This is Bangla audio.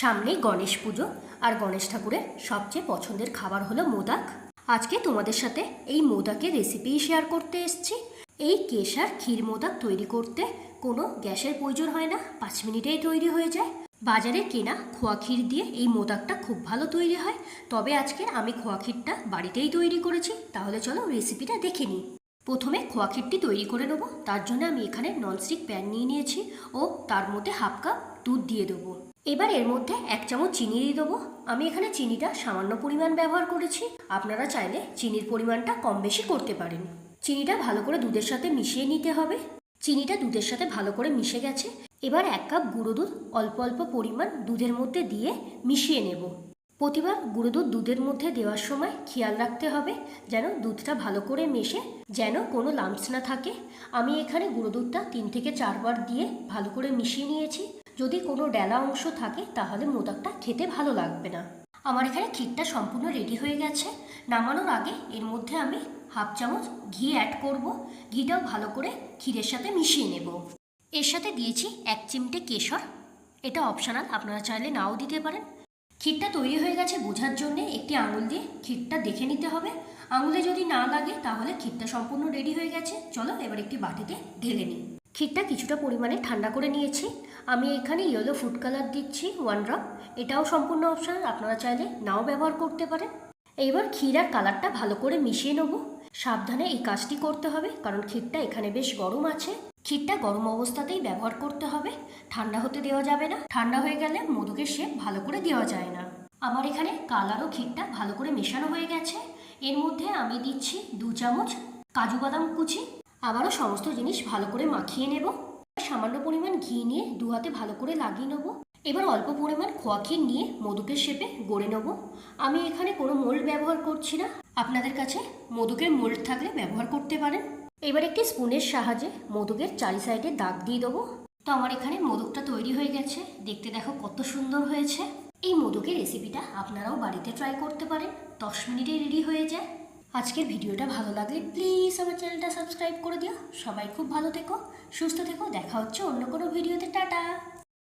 সামনেই গণেশ পুজো। আর গণেশ ঠাকুরের সবচেয়ে পছন্দের খাবার হলো মোদাক। আজকে তোমাদের সাথে এই মোদাকের রেসিপি শেয়ার করতে এসেছি। এই কেশার ক্ষীর মোদাক তৈরি করতে কোনো গ্যাসের প্রয়োজন হয় না, পাঁচ মিনিটেই তৈরি হয়ে যায়। বাজারে কেনা খোয়া ক্ষীর দিয়ে এই মোদাকটা খুব ভালো তৈরি হয়। তবে আজকে আমি খোয়া ক্ষীরটা বাড়িতেই তৈরি করেছি। তাহলে চলো রেসিপিটা দেখে নিই। প্রথমে খোয়া ক্ষীরটি তৈরি করে নেব। তার জন্য আমি এখানে ননস্টিক প্যান নিয়ে নিয়েছি। ও তার মধ্যে হাফ কাপ দুধ দিয়ে দেবো। এবার এর মধ্যে এক চামচ চিনি দিয়ে দেবো। আমি এখানে চিনিটা সামান্য পরিমাণ ব্যবহার করেছি। আপনারা চাইলে চিনির পরিমাণটা কম বেশি করতে পারেন। চিনিটা ভালো করে দুধের সাথে মিশিয়ে নিতে হবে। চিনিটা দুধের সাথে ভালো করে মিশে গেছে। এবার এক কাপ গুঁড়ো দুধ অল্প অল্প পরিমাণ দুধের মধ্যে দিয়ে মিশিয়ে নেব। প্রতিবার গুঁড়ো দুধ দুধের মধ্যে দেওয়ার সময় খেয়াল রাখতে হবে যেন দুধটা ভালো করে মেশে যেন কোনো লাম্পস না থাকে। আমি এখানে গুঁড়ো দুধটা তিন থেকে চারবার দিয়ে ভালো করে মিশিয়ে নিয়েছি। যদি কোনো ডেলা অংশ থাকে, তাহলে মোদকটা খেতে ভালো লাগবে না। আমার এখানে ক্ষীরটা সম্পূর্ণ রেডি হয়ে গেছে। নামানোর আগে এর মধ্যে আমি হাফ চামচ ঘি অ্যাড করব। ঘিটাও ভালো করে ক্ষীরের সাথে মিশিয়ে নেব। এর সাথে দিয়েছি এক চিমটে কেশর। এটা অপশনাল আপনারা চাইলে নাও দিতে পারেন। ক্ষীরটা তৈরি হয়ে গেছে বোঝার জন্যে একটি আঙুল দিয়ে ক্ষীরটা দেখে নিতে হবে। আঙুলে যদি না লাগে, তাহলে ক্ষীরটা সম্পূর্ণ রেডি হয়ে গেছে। চলো এবার একটি বাটিতে ঢেলে নিই। ক্ষীরটা কিছুটা পরিমাণে ঠান্ডা করে নিয়েছি। আমি এখানে ইয়েলো ফুড কালার দিচ্ছি ওয়ান ড্রপ এটাও সম্পূর্ণ অপশনাল আপনারা চাইলে নাও ব্যবহার করতে পারেন। এইবার ক্ষীর আর কালারটা ভালো করে মিশিয়ে নেব। সাবধানে এই কাজটি করতে হবে, কারণ ক্ষীরটা এখানে বেশ গরম আছে। ক্ষীরটা গরম অবস্থাতেই ব্যবহার করতে হবে। ঠান্ডা হতে দেওয়া যাবে না। ঠান্ডা হয়ে গেলে মধুকের শেপ ভালো করে দেওয়া যায় না। আমার এখানে কালার ও ক্ষীরটা ভালো করে মেশানো হয়ে গেছে। এর মধ্যে আমি দিচ্ছি দু চামচ কাজু বাদাম কুচি। আবারও সমস্ত জিনিস ভালো করে মাখিয়ে নেব। সামান্য পরিমাণ ঘি নিয়ে দু হাতে ভালো করে লাগিয়ে নেব। এবার অল্প পরিমাণ খোয়া নিয়ে মধুকের শেপে গড়ে নেব। আমি এখানে কোনো মোল্ড ব্যবহার করছি না। আপনাদের কাছে মধুকের মোল্ড থাকলে ব্যবহার করতে পারেন। এবার একটি স্পুনের সাহায্যে মধুকের চারি সাইডে দাগ দিয়ে দেবো। তো আমার এখানে মোদকটা তৈরি হয়ে গেছে। দেখতে দেখো কত সুন্দর হয়েছে। এই মোদকের রেসিপিটা আপনারাও বাড়িতে ট্রাই করতে পারেন। দশ মিনিটে রেডি হয়ে যায়। আজকের ভিডিওটা ভালো লাগলে প্লিজ আমার চ্যানেলটা সাবস্ক্রাইব করে দিও। সবাই খুব ভালো থেকো, সুস্থ থেকো, দেখা হচ্ছে অন্য কোনো ভিডিওতে, টাটা!